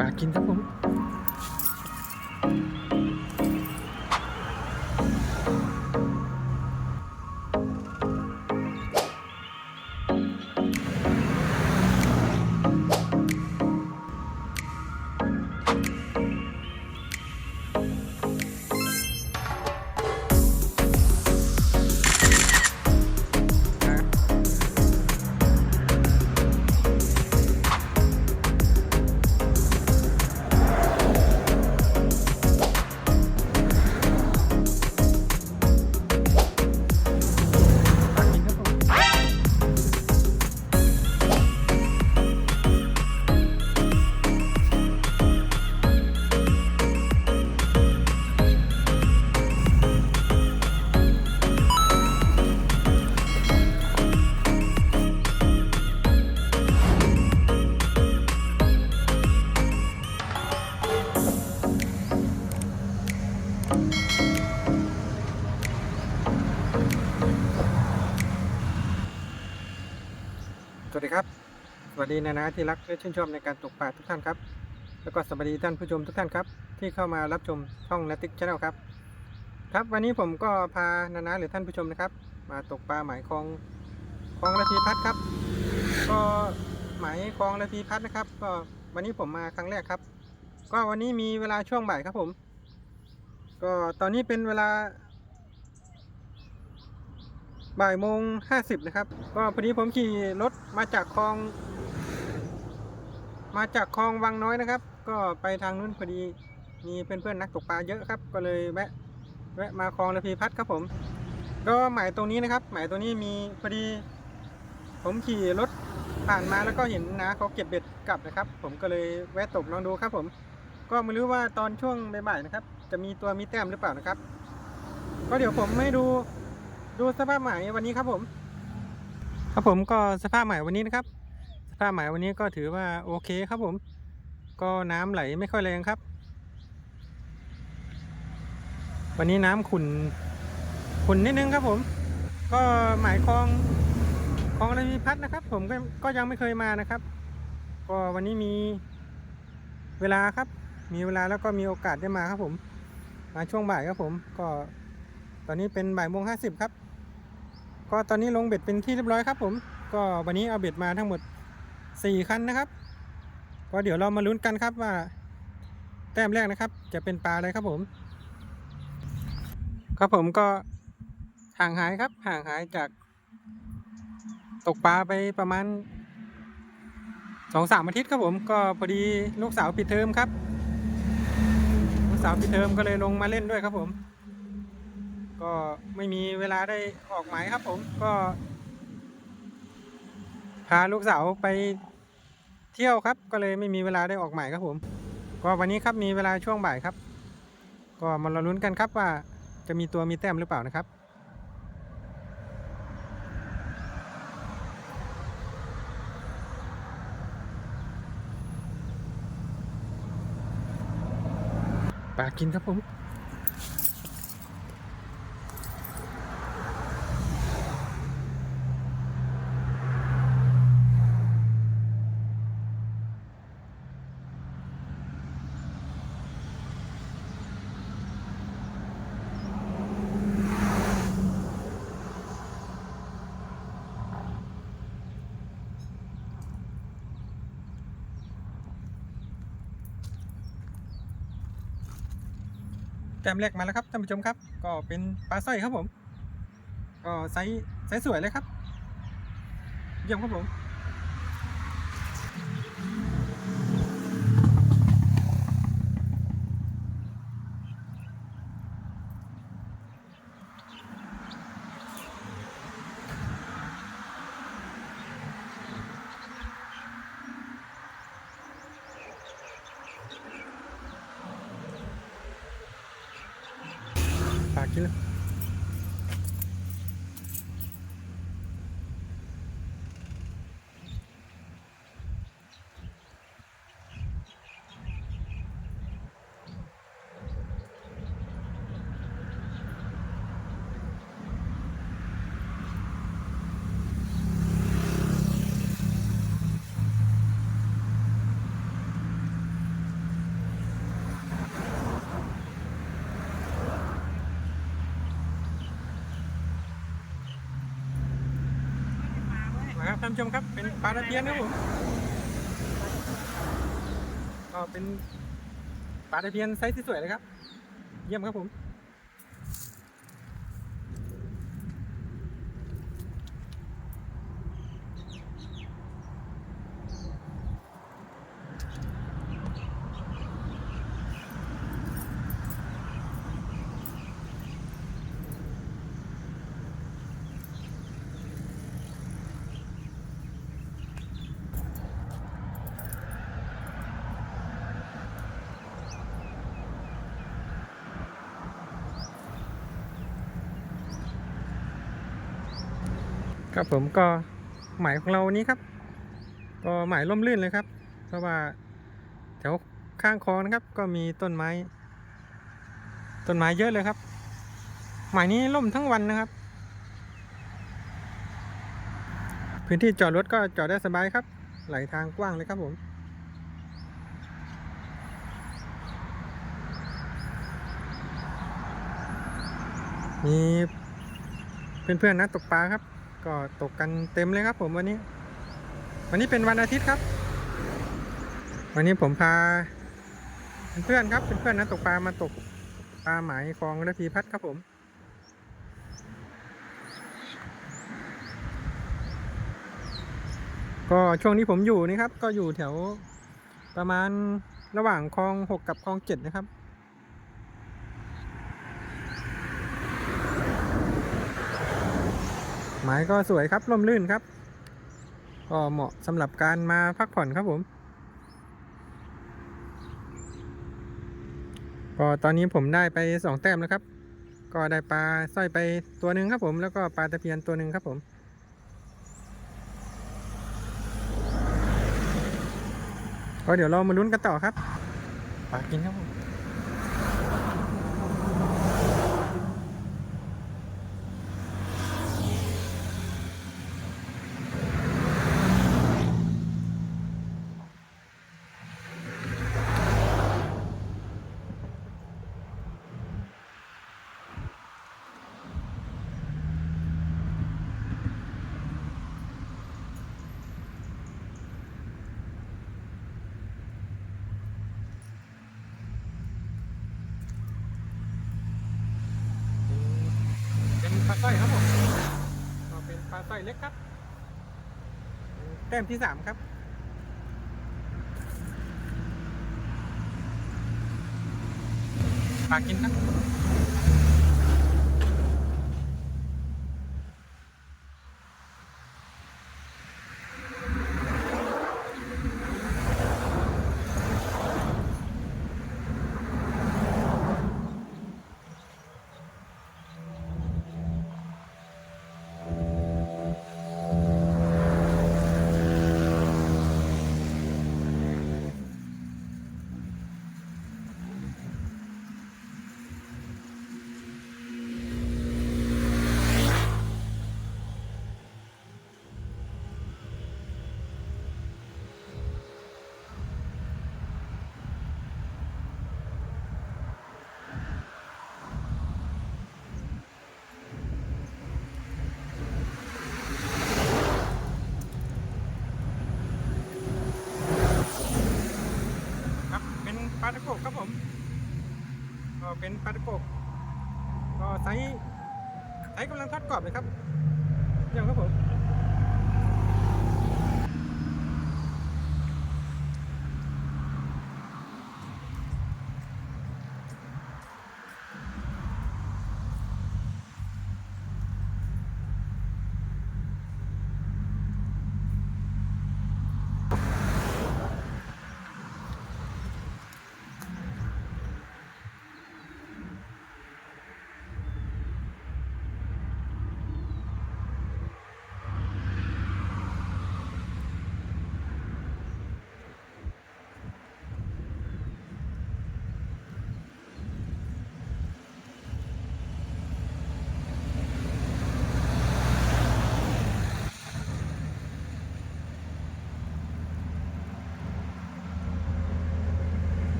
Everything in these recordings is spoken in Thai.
ปลากินครับผม ดีนานาที่รักและชื่นชอบในการตกปลาทุกท่านครับ แล้วก็สวัสดีท่านผู้ชมทุกท่านครับ ที่เข้ามารับชมช่องนาติกชาแนลครับ ครับวันนี้ผมก็พานานาหรือท่านผู้ชมนะครับ มาตกปลาหมายคลองคลองระพีพัดครับ ก็หมายคลองระพีพัดนะครับ ก็วันนี้ผมมาครั้งแรกครับ ก็วันนี้มีเวลาช่วงบ่ายครับผม ก็ตอนนี้เป็นเวลาบ่ายโมงห้าสิบนะครับ ก็พอดีผมขี่รถมาจากคลอง มาจากคลองวังน้อยนะครับ ก็ไปทางนู้นพอดีมีเพื่อนๆนักตกปลาเยอะครับ ก็เลยแวะแวะมาคลองระพีพัดครับผม ก็หมายตรงนี้นะครับ หมายตรงนี้มีพอดี ผมขี่รถผ่านมาแล้วก็เห็นนะเขาเก็บเบ็ดกลับนะครับ ผมก็เลยแวะตกลองดูครับผม ก็ไม่รู้ว่าตอนช่วงบ่ายๆนะครับ จะมีตัวมีแต้มหรือเปล่านะครับ ก็เดี๋ยวผมให้ดูดูสภาพหมายวันนี้ครับผม ครับผมก็สภาพหมายวันนี้นะครับ สภาพหมายวันนี้ก็ถือว่าโอเคครับผม ก็น้ำไหลไม่ค่อยแรงครับ วันนี้น้ำขุนขุนนิดนึงครับผม ก็หมายคลองคลองระพีพัฒน์นะครับ ผมก็ก็ยังไม่เคยมานะครับ ก็วันนี้มีเวลาครับ มีเวลาแล้วก็มีโอกาสได้มาครับผม มาช่วงบ่ายครับผม ก็ตอนนี้เป็นบ่ายโมงห้าสิบครับ ก็ตอนนี้ลงเบ็ดเป็นที่เรียบร้อยครับผม ก็วันนี้เอาเบ็ดมาทั้งหมด สี่คันนะครับก็เดี๋ยวเรามาลุ้นกันครับว่า แต้มแรกนะครับ จะเป็นปลาอะไรครับผม ครับผมก็ห่างหายครับห่างหายจาก ตกปลาไปประมาณสองสามอาทิตย์ครับผมก็พอดีลูกสาวปิดเทอมครับ ลูกสาวปิดเทอมก็เลยลงมาเล่นด้วยครับผม ก็ไม่มีเวลาได้ออกหมายครับผมก็ พาลูกสาวไป ที่ยวครับ ก็เลยไม่มีเวลาได้ออกหมายครับผม ก็วันนี้ครับมีเวลาช่วงบ่ายครับ ก็มาราลุ้นกันครับว่าจะมีตัวมีแต้มหรือเปล่านะครับปลากินครับผม ต้มแรกมาแล้วครับท่านผู้ชมครับ ก็เป็นปลาสร้อยครับผม ก็ไซส์ไซส์สวยเลยครับ เยี่ยมครับผม ท่านผู้ชมครับ เป็นปลาตะเพียนครับผมก็เป็นปลาตะเพียนไซส์สวยเลยครับ เยี่ยมครับผม ครับผมก็หมายของเราวันนี้ครับ ก็หมายร่มรื่นเลยครับ เพราะว่าแถวข้างคลองนะครับ ก็มีต้นไม้ ต้นไม้เยอะเลยครับ หมายนี้ร่มทั้งวันนะครับ พื้นที่จอดรถก็จอดได้สบายครับ ไหลทางกว้างเลยครับผมมีเพื่อนๆนักตกปลาครับ ก็ตกกันเต็มเลยครับผมวันนี้ วันนี้เป็นวันอาทิตย์ครับ วันนี้ผมพาเพื่อนครับเพื่อนๆนักตกปลามาตกปลาหมายคลองระพีพัฒน์ครับผมก็ช่วงนี้ผมอยู่นี่ครับ ก็อยู่แถวประมาณระหว่างคลองหกกับคลองเจ็ดนะครับ มายก็สวยครับร่มรื่นครับก็เหมาะสำหรับการมาพักผ่อนครับผมก็ตอนนี้ผมได้ไปสองแต้มแล้วครับ ก็ได้ปลาสร้อยไปตัวหนึ่งครับผม แล้วก็ปลาตะเพียนตัวหนึ่งครับผม ก็เดี๋ยวเรามาลุ้นกันต่อครับปลากินครับผม สร้อยครับผมก็เป็นปลาสร้อยเล็กครับแต้มที่สามครับปลากินครับ เป็นปลาตะกกก็ไซส์ไซส์กำลังทอดกรอบเลยครับเยังครับผม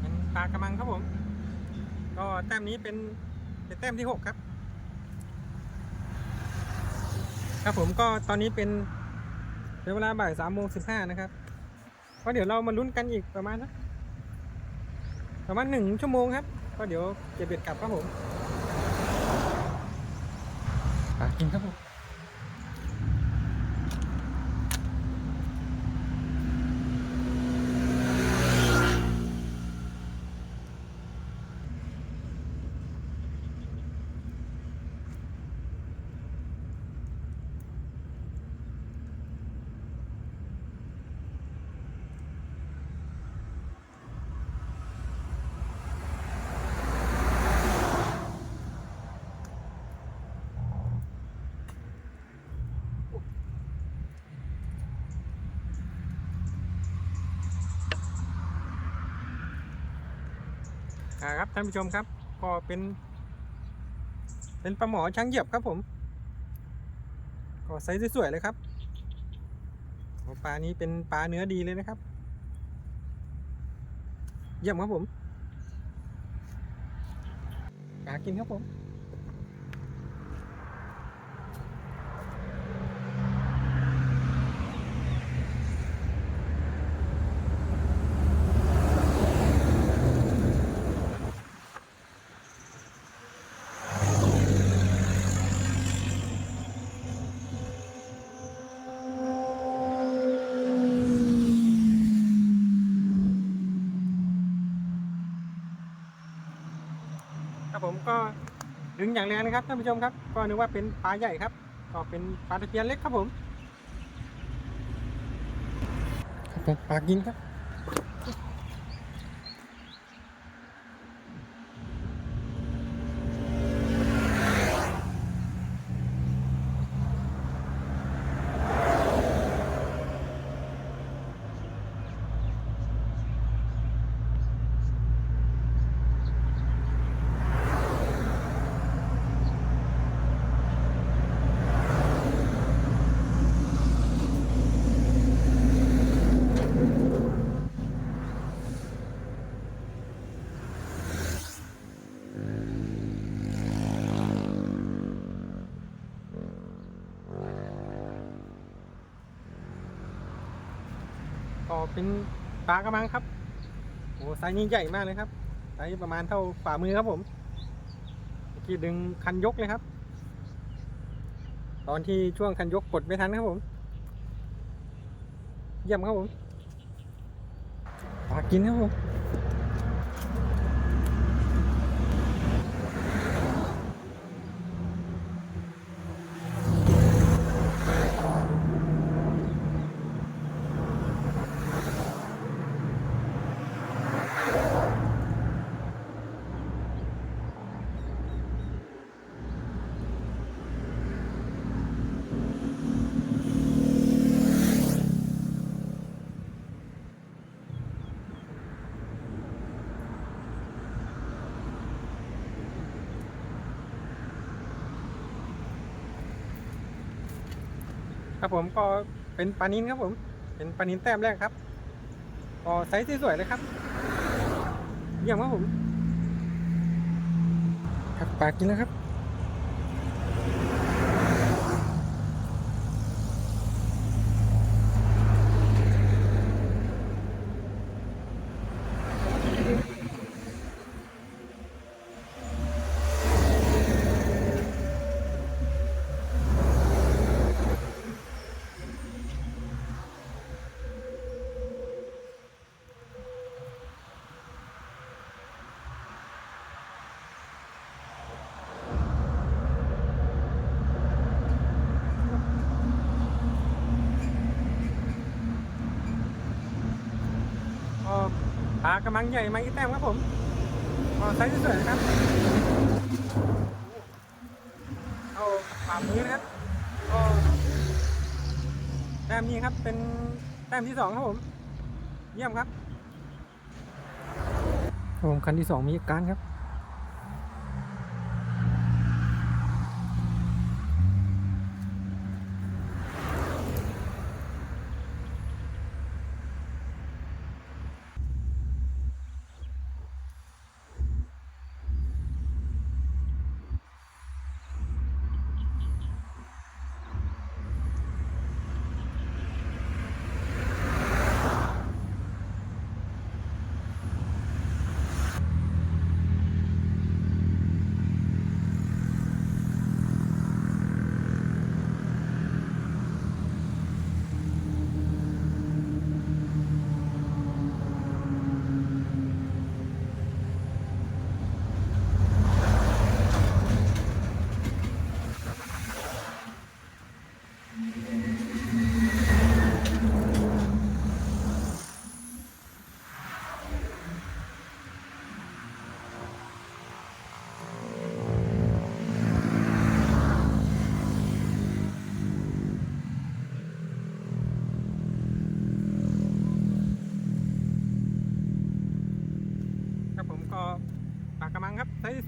เป็นปลากระมังครับผม ก็ แต้มนี้เป็นเป็นแต้มที่หกครับ ครับผมก็ตอนนี้เป็นเป็นเวลาบ่ายสามโมงสิบห้านะครับก็เดี๋ยวเรามาลุ้นกันอีกประมาณนะประมาณหนึ่งชั่วโมงครับ ก็เดี๋ยวเก็บเบ็ดกลับครับผมกินครับผม ครับท่านผู้ชมครับ ก็เป็น เป็นปลาหมอช้างเหยียบครับผม ก็ไซส์สวยๆเลยครับปลานี้เป็นปลาเนื้อดีเลยนะครับ เยี่ยมครับผมปลากินครับผม ผมก็ดึงอย่างแรงนะครับท่านผู้ชมครับ ก็นึกว่าเป็นปลาใหญ่ครับ ก็เป็นปลาตะเพียนเล็กครับผมมปลากินครับ เป็นปลากระมังครับโอ้ไซส์นี้ใหญ่มากเลยครับไซส์ประมาณเท่าฝ่ามือครับผมเมื่อกี้ดึงคันยกเลยครับ ตอนที่ช่วงคันยกกดไม่ทันครับผมเยี่ยมครับผมปลากินครับผม ครับผมก็เป็นปลานินครับผม เป็นปลานินแต้มแรกครับก็ไซส์สวยๆเลยครับเยี่ยมครับผมครับปลากินแล้วครับ ก็ปลากระมังใหญ่มาอีกแต้มครับผมก็ไซส์สวยๆนะครับเอาฝ่ามือนะครับก็แต้มนี้ครับเป็นแต้มที่สองครับผม เยี่ยมครับรับผมคันที่สองมีการครับ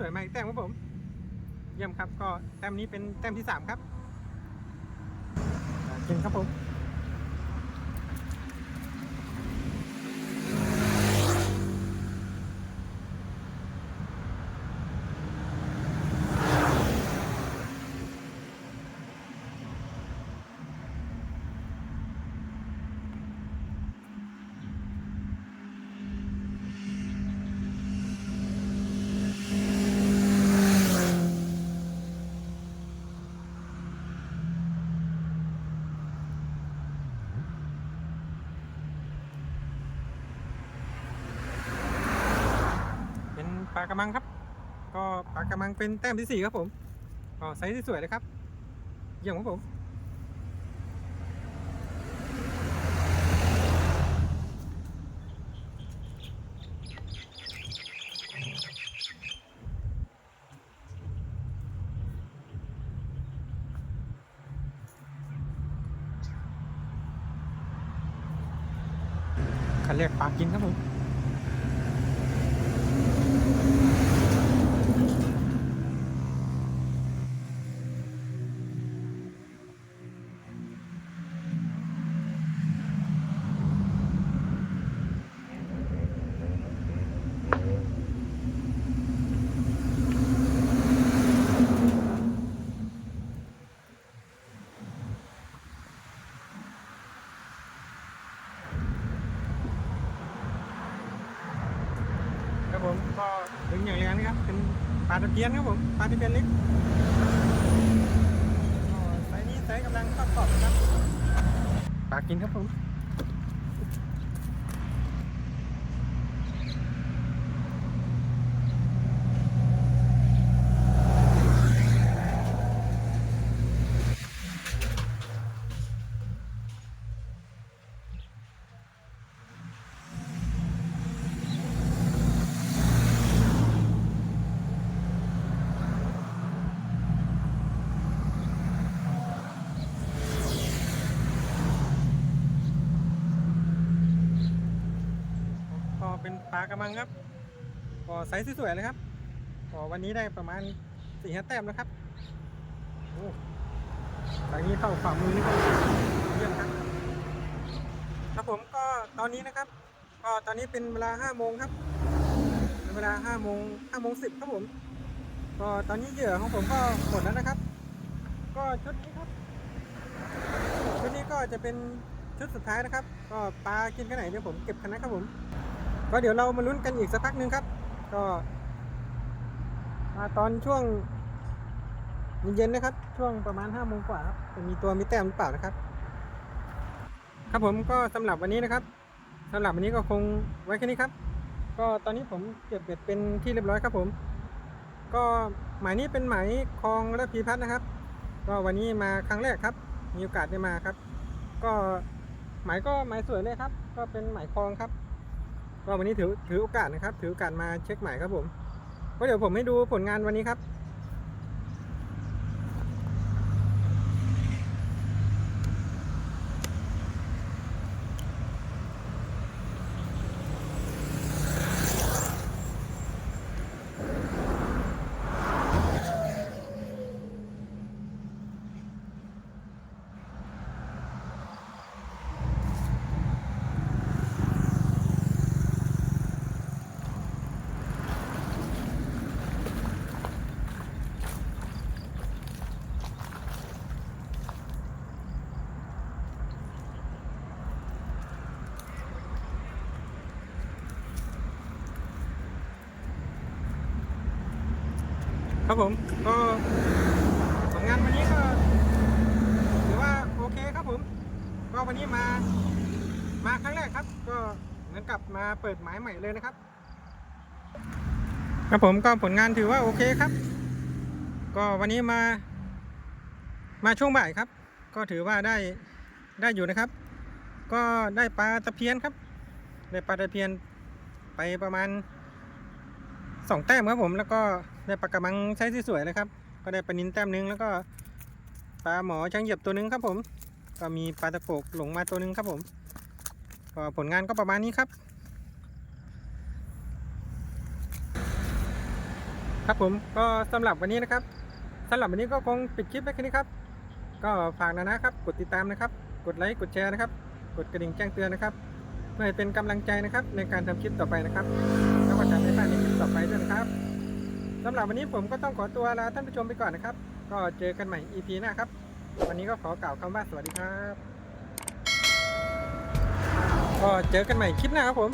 ค วยมาอีกแต้มครับผม เยี่ยมครับ ก็แต้ มนี้เป็นแต้มที่สามครับอ่ากินครับผม เป็นป ลากระมังครับ ก็ปลากระมังเป็นแต้มที่สี่ครับผมก็ไซส์ที่สวยเลยครับเยี่ยมครับผมคันเรียกปลากินครับผมก็ดึงอย่างแรงนะครับ เป็น ปลาตะเพียนครับผมปลาตะเพียนเล็กก็ไซนี้ไซส์กำลังเข้ากอบนะครับปลากินครับผมากระมังครับก็ไซส์สวยๆเลยครับก็วันนี้ได้ประมาณสี่ห้าแต้มนะครับโอ้ไซส์นี้เข้าฝ่ามือนี่ก็เยี่ยมครับครับผมก็ตอนนี้นะครับ ก็ตอนนี้เป็นเวลาห้าโมงครับเป็นเวลาห้าโมงห้าโมงสิบครับผม ก็ตอนนี้เหยื่อของผมก็หมดแล้วนะครับ ก็ชุดนี้ครับ ชุดนี้ก็จะเป็นชุดสุดท้ายนะครับ ก็ปลากินกันไหนเดี๋ยวผมเก็บคันนะครับผม ก็เดี๋ยวเรามาลุ้นกันอีกสักพักหนึ่งครับ ก็มาตอนช่วงเย็นๆนะครับ ช่วงประมาณห้าโมงกว่าครับจะมีตัวมีแต้มหรือเปล่านะครับ ครับผมก็สำหรับวันนี้นะครับสำหรับวันนี้ก็คงไว้แค่นี้ครับ ก็ตอนนี้ผมเก็บเบ็ดเป็นที่เรียบร้อยครับผม ก็หมายนี้เป็นหมายคลองและพีพัฒน์นะครับ ก็วันนี้มาครั้งแรกครับ มีโอกาสได้มาครับ ก็หมายก็หมายสวยเลยครับ ก็เป็นหมายคลองครับ ก็วันนี้ถือถือโอกาสนะครับ ถือโอกาสมาเช็คใหม่ครับผมก็เดี๋ยวผมให้ดูผลงานวันนี้ครับ ครับผมก็ผลงานวันนี้ก็ถือว่าโอเคครับผม ก็วันนี้มามาครั้งแรกครับ ก็เหมือนกับมาเปิดหมายใหม่เลยนะครับ ครับผมก็ผลงานถือว่าโอเคครับ ก็วันนี้มา มาช่วงบ่ายครับ ก็ถือว่าได้ได้อยู่นะครับ ก็ได้ปลาตะเพียนครับ ได้ปลาตะเพียนไปประมาณสองแต้มครับผมแล้วก็ ได้ปลากระมังใช้ที่สวยเลยครับ ก็ได้ปลานินแต้มหนึงแล้วก็ปลาหมอช้างเหยียบตัวหนึงครับผม ก็มีปลาตะโกกหลงมาตัวหนึงครับผมก็ผลงานก็ประมาณนี้ครับ ครับผมก็สำหรับวันนี้นะครับสำหรับวันนี้ก็คงปิดคลิปไว้แค่นี้ครับ ก็ฝากนะนะครับ กดติดตามนะครับ กดไลค์กดแชร์นะครับ กดกระดิ่งแจ้งเตือนนะครับเพื่อให้เป็นกำลังใจนะครับในการทำคลิปต่อไปนะครับ แล้วก็จะไม่พลาดในคลิปต่อไปด้วยนะครับ สำหรับวันนี้ผมก็ต้องขอตัวลาท่านผู้ชมไปก่อนนะครับ ก็เจอกันใหม่ EP หน้าครับ วันนี้ก็ขอกล่าวคำว่าสวัสดีครับ ก็เจอกันใหม่คลิปหน้าครับผม